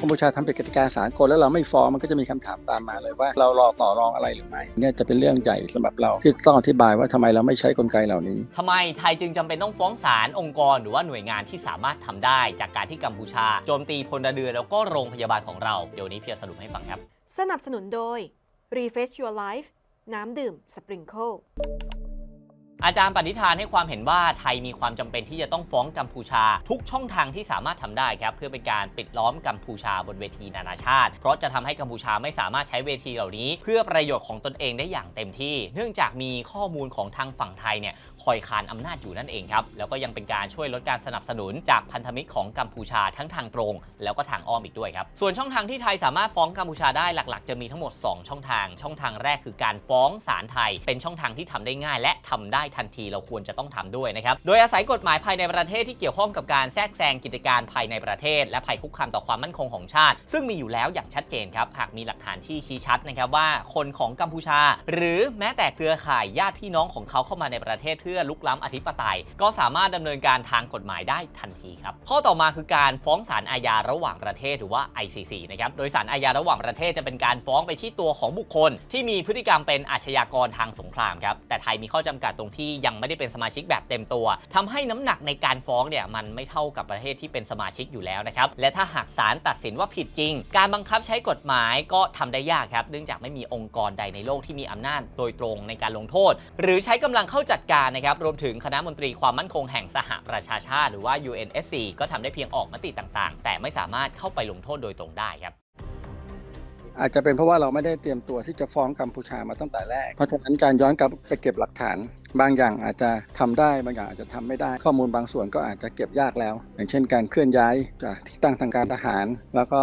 กัมพูชาทำผิดกติกาสากลแล้วเราไม่ฟ้องมันก็จะมีคำถามตามมาเลยว่าเรารอต่อรองอะไรหรือไม่เนี่ยจะเป็นเรื่องใหญ่สำหรับเราที่ต้องอธิบายว่าทำไมเราไม่ใช้กลไกเหล่านี้ทำไมไทยจึงจำเป็นต้องฟ้องศาลองค์กรหรือว่าหน่วยงานที่สามารถทำได้ จากการที่กัมพูชาโจมตีพลเรือนแล้วก็โรงพยาบาลของเราเดี๋ยวนี้เพียรสรุปให้ฟังครับ สนับสนุนโดย Refresh Your Life น้ำดื่มสปริงเกิล อาจารย์ปณิธานให้ความเห็นว่าไทยมีความจำเป็นที่จะต้องฟ้องกัมพูชา ทุกช่องทางที่สามารถทำได้ครับเพื่อเป็นการปิดล้อมกัมพูชาบนเวทีนานาชาติ เพราะจะทำให้กัมพูชาไม่สามารถใช้เวทีเหล่านี้ เพื่อประโยชน์ของตนเองได้อย่างเต็มที่ เนื่องจากมีข้อมูลของทางฝั่งไทยเนี่ยคอยคานอำนาจอยู่นั่นเองครับแล้วก็ยังเป็นการช่วยลดการสนับสนุนจากพันธมิตรของกัมพูชาทั้งทางตรง แล้วก็ทางอ้อมอีกด้วยครับส่วนช่องทางที่ไทยสามารถฟ้องกัมพูชาได้หลัก ๆ จะมีทั้งหมด 2 ช่องทาง ช่องทางแรกคือการฟ้องศาลไทย เป็นช่องทางที่ทำได้ง่าย และทำได้ทันทีเราควรจะต้องทำด้วยนะครับ โดยอาศัยกฎหมายภายในประเทศที่เกี่ยวข้องกับการแทรกแซงกิจการภายในประเทศ และภัยคุกคามต่อความมั่นคงของชาติ ซึ่งมีอยู่แล้วอย่างชัดเจนครับหากมีหลักฐานที่ชี้ชัดนะครับว่าคนของกัมพูชา หรือแม้แต่เครือข่ายญาติพี่น้องของเขาเข้ามาในประเทศเพื่อลุกล้ำอธิปไตย ก็สามารถดำเนินการทางกฎหมายได้ทันทีครับข้อต่อมาคือการฟ้องศาลอาญาระหว่างประเทศหรือว่า ICC นะครับโดยศาลอาญาระหว่างประเทศจะเป็นการฟ้องไปที่ตัวของบุคคล ที่มีพฤติกรรมเป็นอาชญากรทางสงครามครับแต่ไทยมีข้อจำกัดตรงที่ยังไม่ได้เป็นสมาชิกแบบเต็มตัวทำให้น้ำหนักในการฟ้องเนี่ยมันไม่เท่ากับประเทศที่เป็นสมาชิกอยู่แล้วนะครับและถ้าหากศาลตัดสินว่าผิดจริง การบังคับใช้กฎหมายก็ทำได้ยากครับเนื่องจากไม่มีองค์กรใดในโลกที่มีอำนาจโดยตรงในการลงโทษ หรือใช้กำลังเข้าจัดการนะครับรวมถึงคณะมนตรีความมั่นคงแห่งสหประชาชาติ หรือว่า UNSC ก็ทำได้เพียงออกมติต่างๆ แต่ไม่สามารถเข้าไปลงโทษโดยตรงได้ครับ อาจจะเป็นเพราะว่าเราไม่ได้เตรียมตัวที่จะฟ้องกัมพูชามาตั้งแต่แรก เพราะฉะนั้นการย้อนกลับไปเก็บหลักฐาน บางอย่างอาจจะทำได้บางอย่างอาจจะทำไม่ได้ ข้อมูลบางส่วนก็อาจจะเก็บยากแล้ว อย่างเช่น การเคลื่อนย้ายจากที่ตั้งทางการทหาร แล้วก็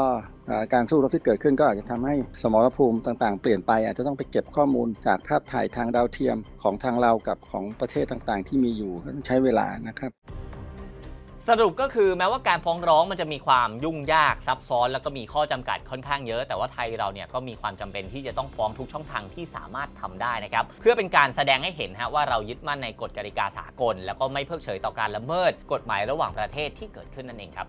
การสู้รบที่เกิดขึ้นก็อาจจะทำให้สมรภูมิต่างๆ เปลี่ยนไปอาจจะต้องไปเก็บข้อมูลจากภาพถ่ายทางดาวเทียมของทางเรากับของประเทศต่างๆ ที่มีอยู่ใช้เวลานะครับ สรุปก็คือแม้ว่าการฟ้องร้องมันจะมีความยุ่งยากซับซ้อน แล้วก็มีข้อจำกัดค่อนข้างเยอะ แต่ว่าไทยเราเนี่ยก็มีความจำเป็นที่จะต้องฟ้องทุกช่องทางที่สามารถทำได้นะครับเพื่อเป็นการแสดงให้เห็นฮะว่าเรายึดมั่นในกฎกติกาสากล แล้วก็ไม่เพิกเฉยต่อการละเมิด กฎหมายระหว่างประเทศที่เกิดขึ้นนั่นเองครับ